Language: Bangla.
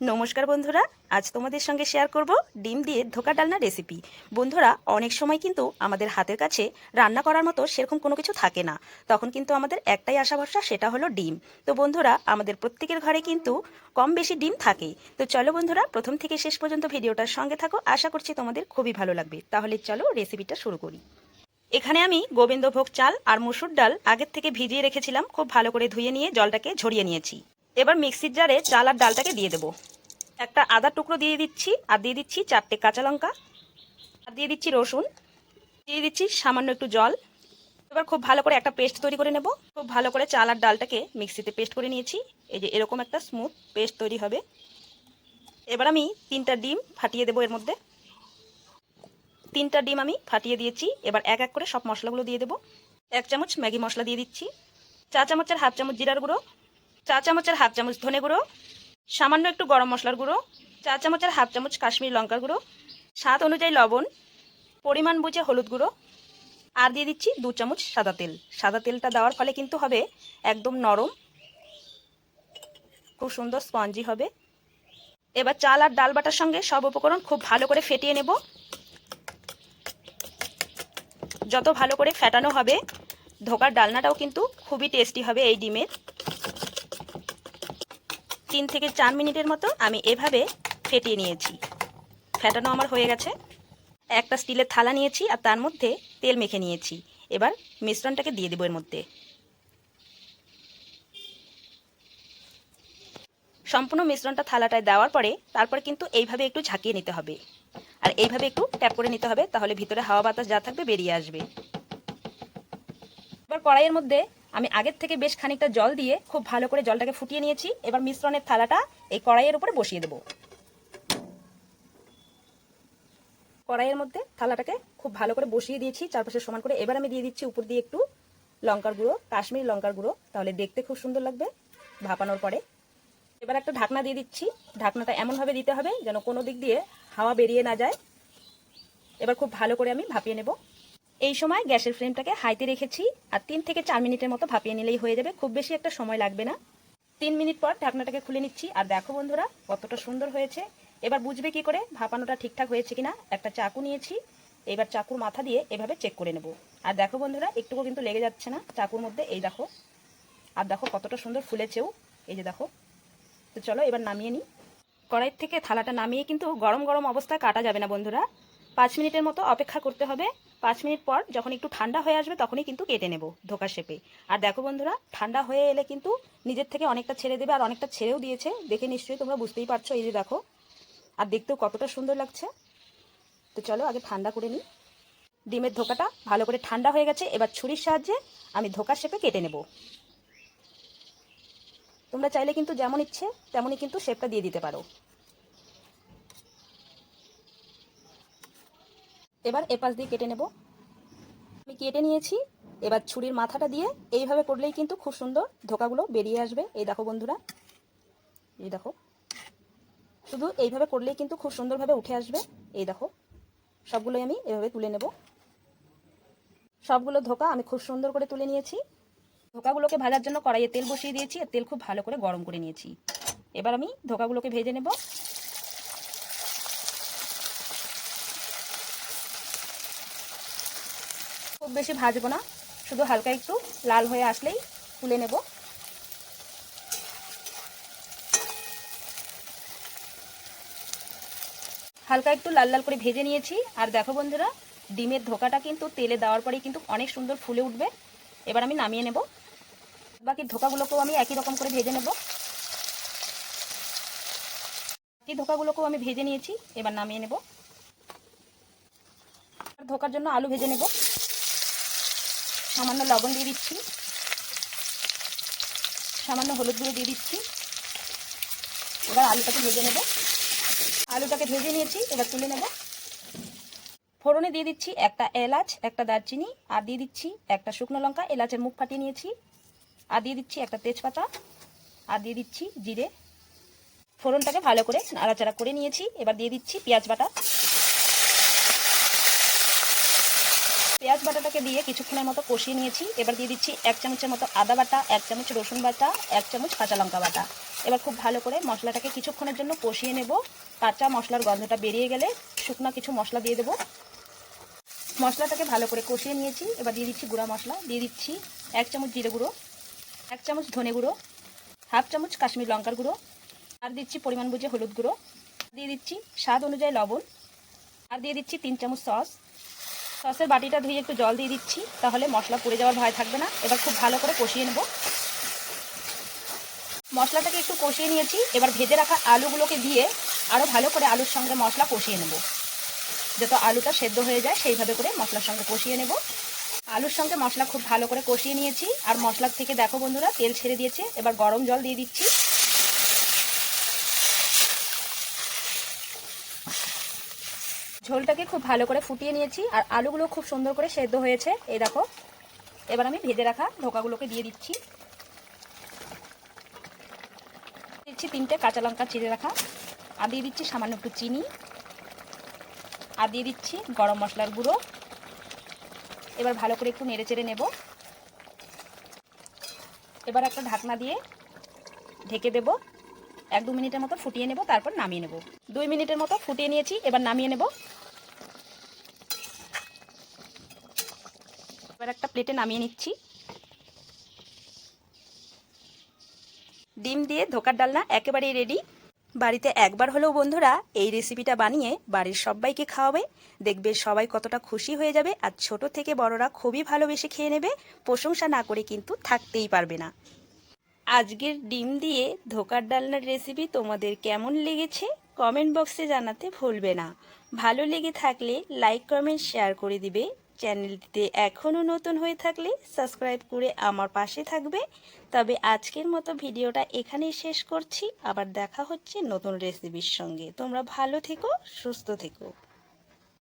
নমস্কার বন্ধুরা, আজ তোমাদের সঙ্গে শেয়ার করব ডিম দিয়ে ধোকা ডালনা রেসিপি বন্ধুরা, অনেক সময় কিন্তু আমাদের হাতের কাছে রান্না করার মতো সেরকম কোনো কিছু থাকে না। তখন কিন্তু আমাদের একটাই আশা ভরসা, সেটা হলো ডিম। তো বন্ধুরা, আমাদের প্রত্যেকের ঘরে কিন্তু কম বেশি ডিম থাকেই। তো চলো বন্ধুরা, প্রথম থেকে শেষ পর্যন্ত ভিডিওটার সঙ্গে থাকো, আশা করছি তোমাদের খুবই ভালো লাগবে। তাহলে চলো রেসিপিটা শুরু করি। এখানে আমি গোবিন্দভোগ চাল আর মুসুর ডাল আগের থেকে ভিজিয়ে রেখেছিলাম, খুব ভালো করে ধুয়ে নিয়ে জলটাকে ঝরিয়ে নিয়েছি। এবার মিক্সির জারে চাল আর ডালটাকে দিয়ে দেবো। একটা আদা টুকরো দিয়ে দিচ্ছি, আর দিয়ে দিচ্ছি চারটে কাঁচা লঙ্কা, আর দিয়ে দিচ্ছি রসুন, দিয়ে দিচ্ছি সামান্য একটু জল। এবার খুব ভালো করে একটা পেস্ট তৈরি করে নেব। খুব ভালো করে চাল আর ডালটাকে মিক্সিতে পেস্ট করে নিয়েছি। এই যে এরকম একটা স্মুথ পেস্ট তৈরি হবে। এবার আমি তিনটা ডিম ফাটিয়ে দেবো এর মধ্যে। তিনটা ডিম আমি ফাটিয়ে দিয়েছি। এবার এক এক করে সব মশলাগুলো দিয়ে দেবো। এক চামচ ম্যাগি মশলা দিয়ে দিচ্ছি। চা চামচের হাফ চামচ জিরার গুঁড়ো চা চামচের হাফ চামচ ধনে গুঁড়ো, সামান্য একটু গরম মশলার গুঁড়ো চা চামচের হাফ চামচ কাশ্মীর লঙ্কার গুঁড়ো, স্বাদ অনুযায়ী লবণ, পরিমাণ বুঝে হলুদ গুঁড়ো, আর দিয়ে দিচ্ছি দু চামচ সাদা তেল। সাদা তেলটা দেওয়ার ফলে কিন্তু হবে একদম নরম, খুব সুন্দর স্পঞ্জি হবে। এবার চাল আর ডাল বাটার সঙ্গে সব উপকরণ খুব ভালো করে ফেটিয়ে নেব। যত ভালো করে ফেটানো হবে, ধোকার ডালনাটাও কিন্তু খুবই টেস্টি হবে এই ডিমের। তিন থেকে চার মিনিটের মতো আমি এভাবে ফেটিয়ে নিয়েছি। ফেটানো আমার হয়ে গেছে। একটা স্টিলের থালা নিয়েছি আর তার মধ্যে তেল মেখে নিয়েছি। এবার মিশ্রণটাকে দিয়ে দেবো এর মধ্যে। সম্পূর্ণ মিশ্রণটা থালাটায় দেওয়ার পরে তারপর কিন্তু এইভাবে একটু ঝাঁকিয়ে নিতে হবে। আর এইভাবে একটু ট্যাপ করে নিতে হবে, তাহলে ভিতরে হাওয়া বাতাস যা থাকবে বেরিয়ে আসবে। এবার কড়াইয়ের মধ্যে আমি আগের থেকে বেশ খানিকটা জল দিয়ে খুব ভালো করে জলটাকে ফুটিয়ে নিয়েছি। এবার মিশ্রণের থালাটা এই কড়াইয়ের উপরে বসিয়ে দেবো। কড়াইয়ের মধ্যে থালাটাকে খুব ভালো করে বসিয়ে দিয়েছি, চারপাশে সমান করে। এবার আমি দিয়ে দিচ্ছি উপর দিয়ে একটু লঙ্কার গুঁড়ো, কাশ্মীরি লঙ্কার গুঁড়ো, তাহলে দেখতে খুব সুন্দর লাগবে ভাপানোর পরে। এবার একটা ঢাকনা দিয়ে দিচ্ছি। ঢাকনাটা এমনভাবে দিতে হবে যেন কোনো দিক দিয়ে হাওয়া বেরিয়ে না যায়। এবার খুব ভালো করে আমি ভাপিয়ে নেব। এই সময় গ্যাসের ফ্লেমটাকে হাইতে রেখেছি আর তিন থেকে চার মিনিটের মতো ভাপিয়ে নিলেই হয়ে যাবে। খুব বেশি একটা সময় লাগবে না। তিন মিনিট পর ঢাকনাটাকে খুলে নিচ্ছি। আর দেখো বন্ধুরা, কতটা সুন্দর হয়েছে। এবার বুঝবে কি করে ভাপানোটা ঠিকঠাক হয়েছে কিনা? একটা চাকু নিয়েছি। এবার চাকুর মাথা দিয়ে এভাবে চেক করে নেব। আর দেখো বন্ধুরা, একটুকু কিন্তু লেগে যাচ্ছে না চাকুর মধ্যে। এই দেখো। আর দেখো কতটা সুন্দর ফুলেছেও। এই যে দেখো। তো চলো এবার নামিয়ে নিই। কড়াই থেকে থালাটা নামিয়ে কিন্তু গরম গরম অবস্থায় কাটা যাবে না বন্ধুরা। পাঁচ মিনিটের মতো অপেক্ষা করতে হবে। পাঁচ মিনিট পর যখন একটু ঠান্ডা হয়ে আসবে তখনই কিন্তু কেটে নেব ধোকা শেপে। আর দেখো বন্ধুরা, ঠান্ডা হয়ে এলে কিন্তু নিজের থেকে অনেকটা ছেড়ে দেবে আর অনেকটা ছেড়েও দিয়েছে। দেখে নিশ্চয়ই তোমরা বুঝতেই পারছ এই যে দেখো, আর দেখতেও কতটা সুন্দর লাগছে। তো চলো আগে ঠান্ডা করে নিই। ডিমের ধোকাটা ভালো করে ঠান্ডা হয়ে গেছে, এবার ছুরির সাহায্যে আমি ধোকার শেপে কেটে নেব। তোমরা চাইলে কিন্তু যেমন ইচ্ছে তেমনই কিন্তু শেপটা দিয়ে দিতে পারো। এবার এপাশ দিয়ে কেটে নেব। আমি কেটে নিয়েছি। এবার ছুরির মাথাটা দিয়ে এইভাবে করলেই কিন্তু খুব সুন্দর ধোকাগুলো বেরিয়ে আসবে। এই দেখো বন্ধুরা। এই দেখো। শুধু এইভাবে করলেই কিন্তু খুব সুন্দরভাবে উঠে আসবে। এই দেখো। সবগুলোই আমি এভাবে তুলে নেব। সবগুলো ধোকা আমি খুব সুন্দর করে তুলে নিয়েছি। ধোকাগুলোকে ভাজার জন্য কড়াইয়ে তেল বসিয়ে দিয়েছি। আর তেল খুব ভালো করে গরম করে নিয়েছি। এবার আমি ধোকাগুলোকে ভেজে নেব। খুব বেশি ভাজবো না। শুধু হালকা একটু লাল হয়ে আসলেই তুলে নেব। হালকা একটু লাল লাল করে ভেজে নিয়েছি। আর দেখো বন্ধুরা, ডিমের ধোকাটা কিন্তু তেলে দেওয়ার পরেই কিন্তু অনেক সুন্দর ফুলে উঠবে। এবার আমি নামিয়ে নেব। বাকি ধোকাগুলোকেও আমি একই রকম করে ভেজে নেব। বাকি ধোকাগুলোকেও আমি ভেজে নিয়েছি। এবার নামিয়ে নেব। ধোকার জন্য আলু ভেজে নেব। সামান্য লবণ দিয়ে দিচ্ছি। সামান্য হলুদ গুঁড়ো দিয়ে দিচ্ছি। এবার আলুটাকে ভেজে নেব। আলুটাকে ভেজে নিয়েছি, এবার তুলে নেব। ফোড়নে দিয়ে দিচ্ছি একটা এলাচ, একটা দারচিনি, আর দিয়ে দিচ্ছি একটা শুকনো লঙ্কা। এলাচের মুখ ফাটিয়ে নিয়েছি। আর দিয়ে দিচ্ছি একটা তেজপাতা। আর দিয়ে দিচ্ছি জিরে। ফোড়নটাকে ভালো করে নাড়াচাড়া করে নিয়েছি। এবার দিয়ে দিচ্ছি পেঁয়াজ বাটা। পেঁয়াজ বাটাটাকে দিয়ে কিছুক্ষণের মতো কষিয়ে নিয়েছি। এবার দিয়ে দিচ্ছি এক চামচের মতো আদা বাটা, এক চামচ রসুন বাটা, এক চামচ কাঁচা লঙ্কা বাটা। এবার খুব ভালো করে মশলাটাকে কিছুক্ষণের জন্য কষিয়ে নেব। কাঁচা মশলার গন্ধটা বেরিয়ে গেলে শুকনো কিছু মশলা দিয়ে দেবো। মশলাটাকে ভালো করে কষিয়ে নিয়েছি। এবার দিয়ে দিচ্ছি গুঁড়া মশলা। দিয়ে দিচ্ছি এক চামচ জিরে গুঁড়ো, এক চামচ ধনে গুঁড়ো, হাফ চামচ কাশ্মীর লঙ্কার গুঁড়ো, আর দিচ্ছি পরিমাণ বুঝে হলুদ গুঁড়ো। দিয়ে দিচ্ছি স্বাদ অনুযায়ী লবণ, আর দিয়ে দিচ্ছি তিন চামচ সস। সসের বাটিটা ধুয়ে একটু জল দিয়ে দিচ্ছি, তাহলে মশলা পুড়ে যাওয়ার ভয় থাকবে না। এবার খুব ভালো করে কষিয়ে নেব। মশলাটাকে একটু কষিয়ে নিয়েছি, এবার ভেজে রাখা আলুগুলোকে দিয়ে আরও ভালো করে আলুর সঙ্গে মশলা কষিয়ে নেব। যত আলুটা সেদ্ধ হয়ে যায়, সেইভাবে করে মশলার সঙ্গে কষিয়ে নেব। আলুর সঙ্গে মশলা খুব ভালো করে কষিয়ে নিয়েছি, আর মশলার থেকে দেখো বন্ধুরা, তেল ছেড়ে দিয়েছে। এবার গরম জল দিয়ে দিচ্ছি। ঝোলটাকে খুব ভালো করে ফুটিয়ে নিয়েছি আর আলুগুলো খুব সুন্দর করে সেদ্ধ হয়েছে। এই দেখো, এবার আমি ভেজে রাখা ধোকাগুলোকে দিয়ে দিচ্ছি। দিচ্ছি তিনটে কাঁচা লঙ্কা চিড়ে রাখা, আর দিয়ে দিচ্ছি সামান্য একটু চিনি, আর দিয়ে দিচ্ছি গরম মশলার গুঁড়ো। এবার ভালো করে একটু নেড়ে চেড়ে নেব। এবার একটা ঢাকনা দিয়ে ঢেকে দেব। এক দু মিনিটের মতো ফুটিয়ে নেব, তারপর নামিয়ে নেব। দুই মিনিটের মতো ফুটিয়ে নিয়েছি, এবার নামিয়ে নেব। এবার একটা প্লেটে নামিয়ে নিচ্ছি। ডিম দিয়ে ধোকার ডালনা একেবারেই রেডি বাড়িতে একবার হলেও বন্ধুরা, এই রেসিপিটা বানিয়ে বাড়ির সবাইকে খাওয়াবে। দেখবে সবাই কতটা খুশি হয়ে যাবে আর ছোট থেকে বড়রা খুবই ভালোবেসে খেয়ে নেবে। প্রশংসা না করে কিন্তু থাকতেই পারবে না। আজকের ডিম দিয়ে ধোকার ডালনার রেসিপি তোমাদের কেমন লেগেছে কমেন্ট বক্সে জানাতে ভুলবে না। ভালো লেগে থাকলে লাইক কমেন্ট শেয়ার করে দিবে। চ্যানেলটিতে এখনও নতুন হয়ে থাকলে সাবস্ক্রাইব করে আমার পাশে থাকবে। তবে আজকের মতো ভিডিওটা এখানেই শেষ করছি। আবার দেখা হচ্ছে নতুন রেসিপির সঙ্গে। তোমরা ভালো থেকো, সুস্থ থেকো।